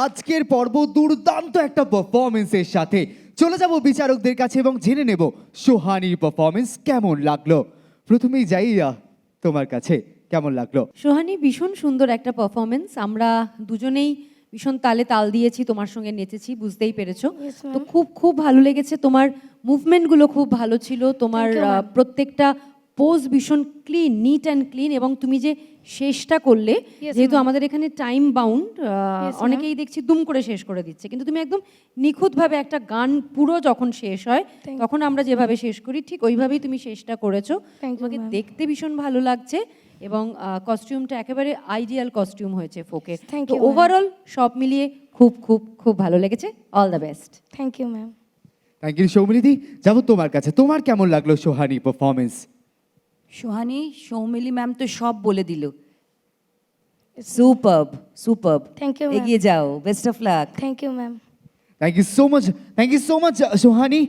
পর্ব দুর্দান্ত একটা পারফরমেন্সের সাথে। চলে যাব বিচারকদের কাছে এবং জেনে নেব সোহানির পারফরমেন্স কেমন লাগল। প্রথমেই যাই আহ, তোমার কাছে কেমন লাগল? সোহানি ভীষণ সুন্দর একটা পারফরমেন্স আমরা দুজনেই ভীষণ তালে তাল দিয়েছি তোমার সঙ্গে নেচেছি বুঝতেই পেরেছ। তো খুব খুব ভালো লেগেছে। তোমার মুভমেন্টগুলো খুব ভালো ছিল। তোমার আহ, প্রত্যেকটা পোজ ভীষণ ক্লিন নিট অ্যান্ড ক্লিন এবং তুমি যে শেষটা করলে যেহেতু আমাদের এখানে টাইম বাউন্ড অনেকেই দেখছি দুম করে শেষ করে দিচ্ছে। কিন্তু তুমি একদম নিখুঁতভাবে একটা গান পুরো যখন শেষ হয় তখন আমরা যেভাবে শেষ করি ঠিক ওইভাবেই তুমি শেষটা করেছ। তোমাকে দেখতে ভীষণ ভালো লাগছে এবং কস্টিউমটা একেবারে আইডিয়াল কস্টিউম হয়েছে ফোকের Thank তো ওভারঅল সব মিলিয়ে খুব খুব খুব ভালো লেগেছে। All the best thank you ma'am thank you সৌমিলিদি যাব তোমার কাছে। তোমার কেমন লাগল সোহানি পারফরমেন্স সোহানি সৌমিলি ম্যাম তো সব বলে দিল। সুপারব সুপারব থ্যাংক ইউ এগিয়ে যাও best of luck thank you ma'am thank you so much thank you so much Sohani.